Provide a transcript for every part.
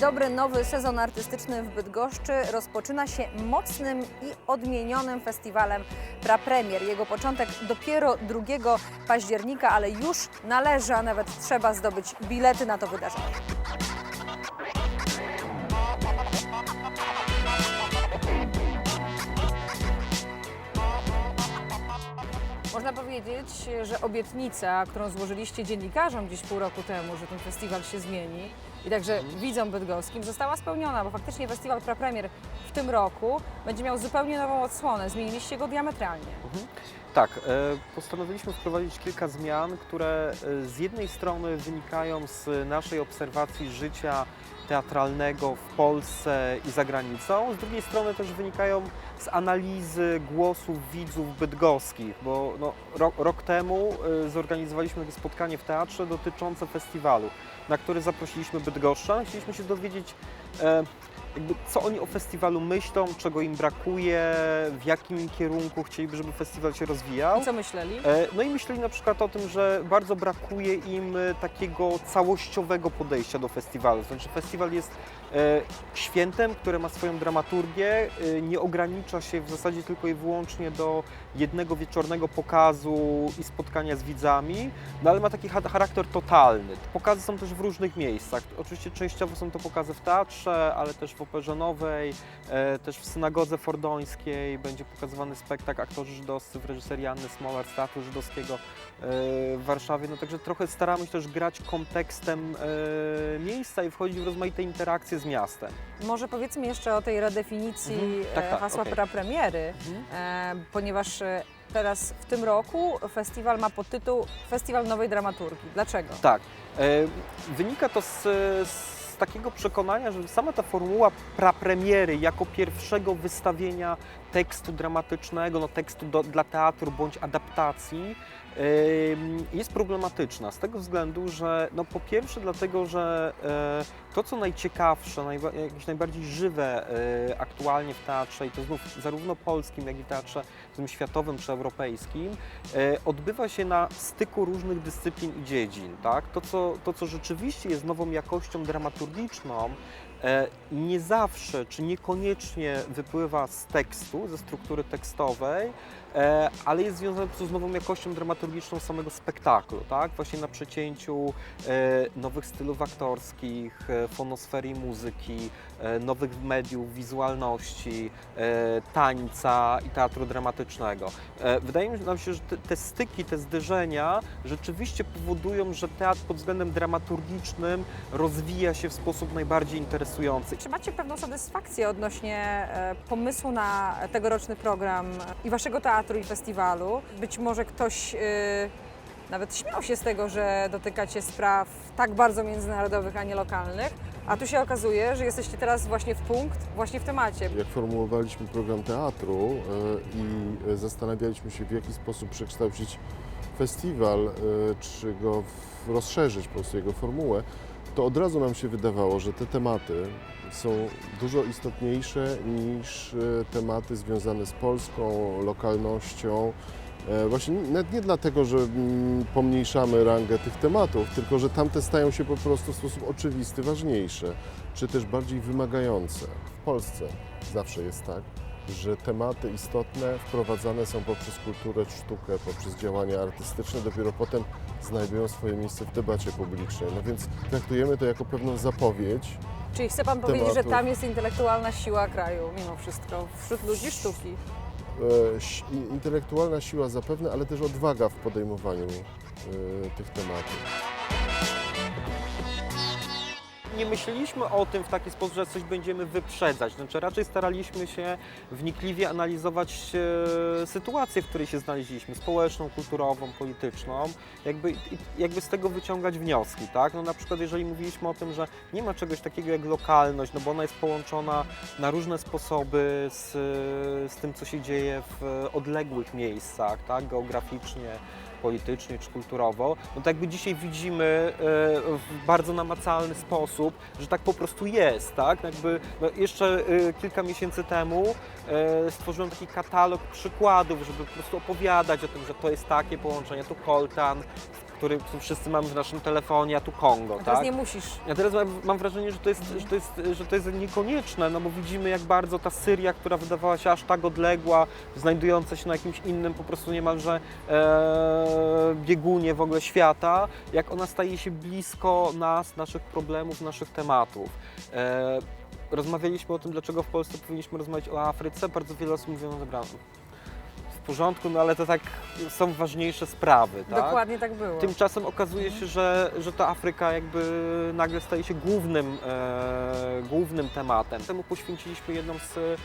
Dobry, nowy sezon artystyczny w Bydgoszczy rozpoczyna się mocnym i odmienionym festiwalem Prapremier. Jego początek dopiero 2 października, ale już należy, a nawet trzeba zdobyć bilety na to wydarzenie. Można powiedzieć, że obietnica, którą złożyliście dziennikarzom gdzieś pół roku temu, że ten festiwal się zmieni i także widzom bydgoskim, została spełniona, bo faktycznie festiwal Prapremier w tym roku będzie miał zupełnie nową odsłonę. Zmieniliście go diametralnie. Tak, e, postanowiliśmy wprowadzić kilka zmian, które e, z jednej strony wynikają z naszej obserwacji życia teatralnego w Polsce i za granicą, z drugiej strony też wynikają z analizy głosów widzów bydgoskich, bo no, rok, rok temu e, zorganizowaliśmy takie spotkanie w teatrze dotyczące festiwalu, na który zaprosiliśmy Bydgoszczan. Chcieliśmy się dowiedzieć, e, jakby co oni o festiwalu myślą, czego im brakuje, w jakim kierunku chcieliby, żeby festiwal się rozwijał. I co myśleli? E, No i myśleli na przykład o tym, że bardzo brakuje im e, takiego całościowego podejścia do festiwalu. Znaczy festiwal jest e, świętem, które ma swoją dramaturgię, e, nie ogranicza się w zasadzie tylko i wyłącznie do jednego wieczornego pokazu i spotkania z widzami, no ale ma taki cha- charakter totalny. Pokazy są też w różnych miejscach. Oczywiście częściowo są to pokazy w teatrze, ale też w Operze Nowej, e, też w Synagodze Fordońskiej będzie pokazywany spektakl aktorzy żydowscy w reżyserii Anny Smolar Teatru Żydowskiego e, w Warszawie. No także trochę staramy się też grać kontekstem e, miejsca i wchodzić w rozmaite interakcje z miastem. Może powiedzmy jeszcze o tej redefinicji Mhm. Tak, e, tak, hasła prapremiery, e, ponieważ teraz w tym roku festiwal ma podtytuł Festiwal Nowej Dramaturgii. Dlaczego? Tak. Wynika to z, z takiego przekonania, że sama ta formuła prapremiery jako pierwszego wystawienia tekstu dramatycznego, no tekstu do, dla teatru bądź adaptacji jest problematyczna z tego względu, że no po pierwsze dlatego, że e, to co najciekawsze, jakieś najbardziej żywe e, aktualnie w teatrze i to znów zarówno polskim, jak i teatrze tym światowym czy europejskim, e, odbywa się na styku różnych dyscyplin i dziedzin. Tak? To, co, to, co rzeczywiście jest nową jakością dramaturgiczną, nie zawsze czy niekoniecznie wypływa z tekstu, ze struktury tekstowej, e, ale jest związane po z nową jakością dramaturgiczną samego spektaklu, tak? Właśnie na przecięciu e, nowych stylów aktorskich, e, fonosfery i muzyki, e, nowych mediów, wizualności, e, tańca i teatru dramatycznego. E, Wydaje nam się, że te, styki, te zderzenia rzeczywiście powodują, że teatr pod względem dramaturgicznym rozwija się w sposób najbardziej interesujący. Czy macie pewną satysfakcję odnośnie e, pomysłu na tegoroczny program i waszego teatru i festiwalu? Być może ktoś e, nawet śmiał się z tego, że dotykacie spraw tak bardzo międzynarodowych, a nie lokalnych, a tu się okazuje, że jesteście teraz właśnie w punkt, właśnie w temacie. Jak formułowaliśmy program teatru e, i zastanawialiśmy się, w jaki sposób przekształcić festiwal, e, czy go rozszerzyć po prostu jego formułę, to od razu nam się wydawało, że te tematy są dużo istotniejsze niż e, tematy związane z polską lokalnością. E, Właśnie nawet nie dlatego, że mm, pomniejszamy rangę tych tematów, tylko że tamte stają się po prostu w sposób oczywisty ważniejsze, czy też bardziej wymagające. W Polsce zawsze jest tak, że tematy istotne wprowadzane są poprzez kulturę, sztukę, poprzez działania artystyczne, dopiero potem znajdują swoje miejsce w debacie publicznej. No więc traktujemy to jako pewną zapowiedź, Czyli chce Pan powiedzieć, że Tematów. tam jest intelektualna siła kraju mimo wszystko, wśród ludzi sztuki? e, intelektualna siła zapewne, ale też odwaga w podejmowaniu e, tych tematów. Nie myśleliśmy o tym w taki sposób, że coś będziemy wyprzedzać. Znaczy raczej staraliśmy się wnikliwie analizować e, sytuację, w której się znaleźliśmy, społeczną, kulturową, polityczną, jakby, jakby z tego wyciągać wnioski, tak? No na przykład jeżeli mówiliśmy o tym, że nie ma czegoś takiego jak lokalność, no bo ona jest połączona na różne sposoby z, z tym, co się dzieje w odległych miejscach, tak? Geograficznie, politycznie czy kulturowo, no to jakby dzisiaj widzimy e, w bardzo namacalny sposób, że tak po prostu jest, tak? Jakby no jeszcze e, kilka miesięcy temu e, stworzyłem taki katalog przykładów, żeby po prostu opowiadać o tym, że to jest takie połączenie, tu koltan, który wszyscy mamy w naszym telefonie, a tu Kongo, A teraz tak? nie musisz. Ja teraz mam, mam wrażenie, że to, jest, że, to jest, że to jest niekonieczne, no bo widzimy jak bardzo ta Syria, która wydawała się aż tak odległa, znajdująca się na jakimś innym po prostu niemalże e, biegunie w ogóle świata, jak ona staje się blisko nas, naszych problemów, naszych tematów. E, rozmawialiśmy o tym, dlaczego w Polsce powinniśmy rozmawiać o Afryce. Bardzo wiele osób mówią, no dobra, porządku, no ale to tak są ważniejsze sprawy, tak? Dokładnie tak było. Tymczasem okazuje się, że, że ta Afryka jakby nagle staje się głównym, e, głównym tematem. Temu poświęciliśmy jedną z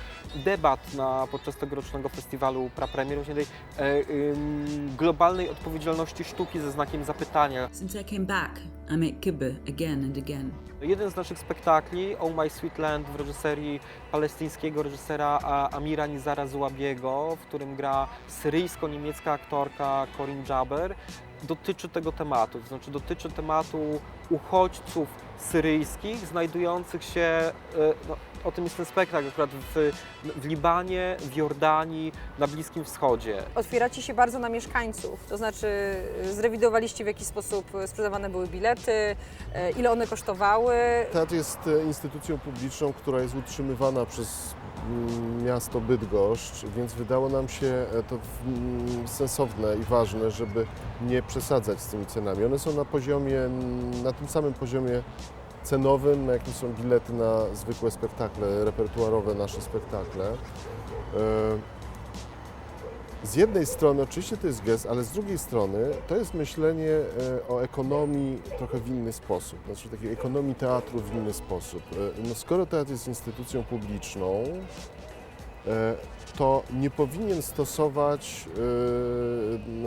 debat na, podczas tegorocznego festiwalu Prapremier, właśnie tej e, ym, globalnej odpowiedzialności sztuki ze znakiem zapytania. Since I came back, I make kibbe again and again. Jeden z naszych spektakli, Oh My Sweet Land w reżyserii palestyńskiego reżysera Amira Nizara Zułabiego, w którym gra syryjsko-niemiecka aktorka Corinne Jaber, dotyczy tego tematu, to znaczy dotyczy tematu uchodźców syryjskich znajdujących się, e, no, o tym jest ten spektakl akurat w, w Libanie, w Jordanii, na Bliskim Wschodzie. Otwieracie się bardzo na mieszkańców, to znaczy y, zrewidowaliście w jaki sposób sprzedawane były bilety, ile one kosztowały. Teatr jest e, instytucją publiczną, która jest utrzymywana przez miasto Bydgoszcz, więc wydało nam się e, to sensowne i ważne, żeby nie przesadzać z tymi cenami. One są na poziomie, na tym samym poziomie cenowym, na jakim są bilety na zwykłe spektakle, repertuarowe nasze spektakle. Z jednej strony oczywiście to jest gest, ale z drugiej strony to jest myślenie e, o ekonomii trochę w inny sposób, znaczy takiej ekonomii teatru w inny sposób. E, No, skoro teatr jest instytucją publiczną, e, to nie powinien stosować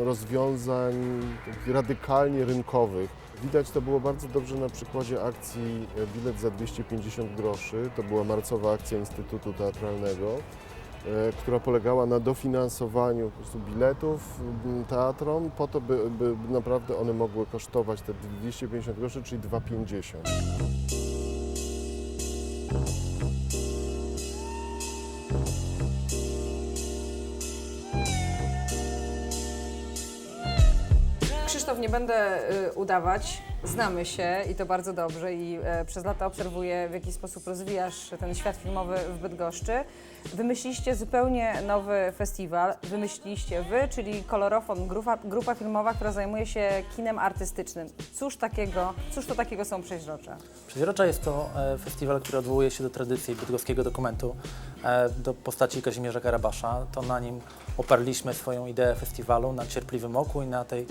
rozwiązań radykalnie rynkowych. Widać to było bardzo dobrze na przykładzie akcji Bilet za 250 groszy. To była marcowa akcja Instytutu Teatralnego która polegała na dofinansowaniu biletów m, teatrom po to, by, by naprawdę one mogły kosztować te 250 groszy, czyli 2,50. Krzysztof, nie będę y, udawać, znamy się i to bardzo dobrze i e, przez lata obserwuję w jaki sposób rozwijasz ten świat filmowy w Bydgoszczy. Wymyśliliście zupełnie nowy festiwal, wymyśliliście wy, czyli Kolorofon, grupa, grupa filmowa, która zajmuje się kinem artystycznym. Cóż takiego, cóż to takiego są przeźrocze? Przeźrocza jest to e, festiwal, który odwołuje się do tradycji bydgoskiego dokumentu, e, do postaci Kazimierza Karabasza. To na nim oparliśmy swoją ideę festiwalu, na cierpliwym oku i na tej,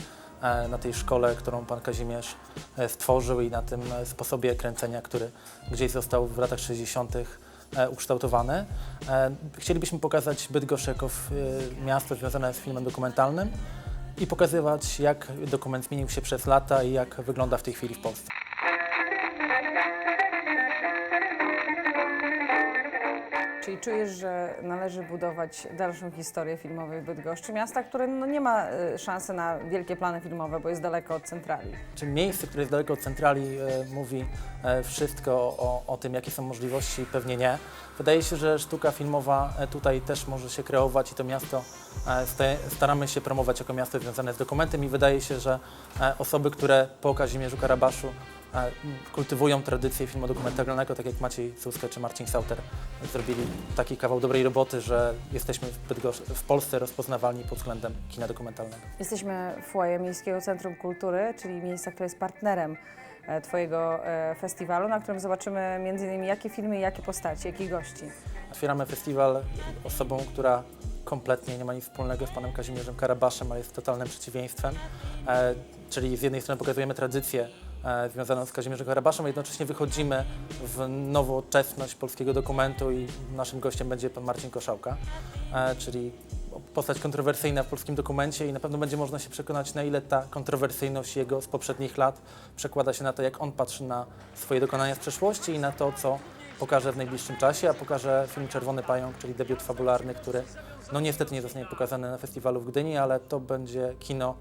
na tej szkole, którą pan Kazimierz e, stworzył i na tym e, sposobie kręcenia, który gdzieś został w latach 60. e, ukształtowany. E, Chcielibyśmy pokazać Bydgoszcz jako e, miasto związane z filmem dokumentalnym i pokazywać, jak dokument zmienił się przez lata i jak wygląda w tej chwili w Polsce. Czyli czujesz, że należy budować dalszą historię filmowej Bydgoszczy, miasta, które no, nie ma y, szansy na wielkie plany filmowe, bo jest daleko od centrali. Czy miejsce, które jest daleko od centrali, e, mówi e, wszystko o, o tym, jakie są możliwości? Pewnie nie. Wydaje się, że sztuka filmowa e, tutaj też może się kreować i to miasto e, sta- staramy się promować jako miasto związane z dokumentem i wydaje się, że e, osoby, które po Kazimierzu Karabaszu kultywują tradycję filmu dokumentalnego, tak jak Maciej Suska czy Marcin Sauter, zrobili taki kawał dobrej roboty, że jesteśmy w, Bydgoszcz, w Polsce rozpoznawalni pod względem kina dokumentalnego. Jesteśmy w foyer Miejskiego Centrum Kultury, czyli miejsca, które jest partnerem e, Twojego e, festiwalu, na którym zobaczymy m.in. jakie filmy jakie postaci, jakich gości. Otwieramy festiwal osobą, która kompletnie nie ma nic wspólnego z panem Kazimierzem Karabaszem, ale jest totalnym przeciwieństwem. E, czyli z jednej strony pokazujemy tradycję związaną z Kazimierzem Karabaszem, a jednocześnie wychodzimy w nowoczesność polskiego dokumentu i naszym gościem będzie pan Marcin Koszałka, e, czyli postać kontrowersyjna w polskim dokumencie i na pewno będzie można się przekonać, na ile ta kontrowersyjność jego z poprzednich lat przekłada się na to, jak on patrzy na swoje dokonania z przeszłości i na to, co pokaże w najbliższym czasie, a pokaże film Czerwony Pająk, czyli debiut fabularny, który no niestety nie zostanie pokazany na festiwalu w Gdyni, ale to będzie kino,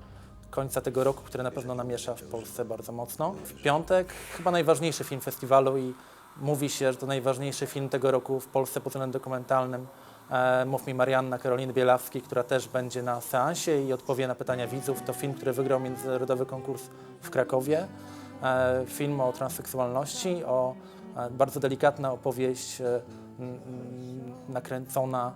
końca tego roku, które na pewno namiesza w Polsce bardzo mocno. W piątek chyba najważniejszy film festiwalu i mówi się, że to najważniejszy film tego roku w Polsce pod względem dokumentalnym. E, Mów mi Marianna Karoliny Bielawskiej, która też będzie na seansie i odpowie na pytania widzów. To film, który wygrał międzynarodowy konkurs w Krakowie. E, Film o transseksualności, o e, bardzo delikatna opowieść nakręcona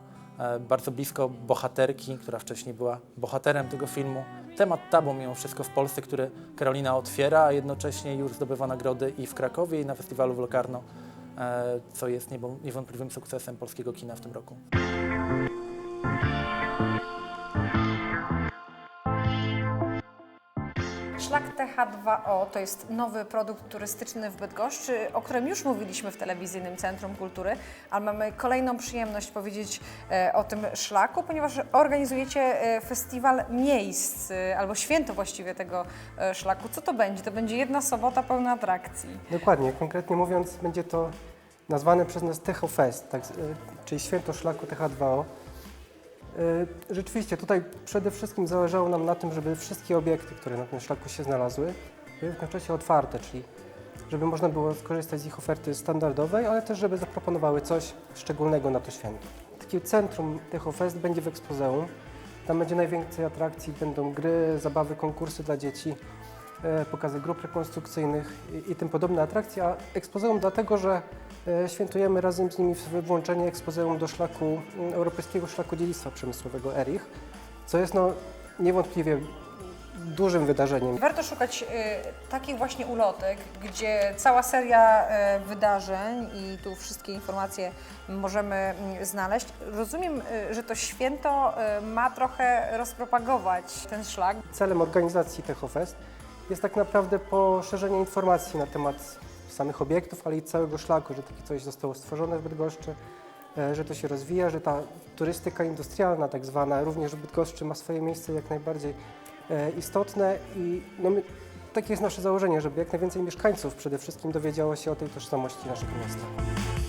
bardzo blisko bohaterki, która wcześniej była bohaterem tego filmu. Temat tabu mimo wszystko w Polsce, który Karolina otwiera, a jednocześnie już zdobywa nagrody i w Krakowie, i na festiwalu w Locarno, e, co jest niewątpliwym sukcesem polskiego kina w tym roku. Szlak TH2O to jest nowy produkt turystyczny w Bydgoszczy, o którym już mówiliśmy w Telewizyjnym Centrum Kultury, ale mamy kolejną przyjemność powiedzieć e, o tym szlaku, ponieważ organizujecie e, festiwal miejsc, e, albo święto właściwie tego szlaku. Co to będzie? To będzie jedna sobota pełna atrakcji. Dokładnie, konkretnie mówiąc, będzie to nazwane przez nas Techo Fest, tak, czyli święto szlaku TH2O. Y, Rzeczywiście tutaj przede wszystkim zależało nam na tym, żeby wszystkie obiekty, które na tym szlaku się znalazły, były w czasie otwarte, czyli żeby można było skorzystać z ich oferty standardowej, ale też żeby zaproponowały coś szczególnego na to święto. Takie centrum Techo Fest będzie w ekspozeum. Tam będzie najwięcej atrakcji, będą gry, zabawy, konkursy dla dzieci e, pokazy grup rekonstrukcyjnych i, i tym podobne atrakcje, a ekspozeum dlatego, że e, świętujemy razem z nimi włączenie ekspozeum do szlaku, m, Europejskiego Szlaku Dziedzictwa Przemysłowego ERICH, co jest no, niewątpliwie dużym wydarzeniem. Warto szukać e, takich właśnie ulotek, gdzie cała seria e, wydarzeń i tu wszystkie informacje możemy mm, znaleźć. Rozumiem, e, że to święto e, ma trochę rozpropagować ten szlak. Celem organizacji TechoFest jest tak naprawdę poszerzenie informacji na temat samych obiektów, ale i całego szlaku, że takie coś zostało stworzone w Bydgoszczy, e, że to się rozwija, że ta turystyka industrialna tak zwana również w Bydgoszczy ma swoje miejsce jak najbardziej e, istotne i no my, takie jest nasze założenie, żeby jak najwięcej mieszkańców przede wszystkim dowiedziało się o tej tożsamości naszego miasta.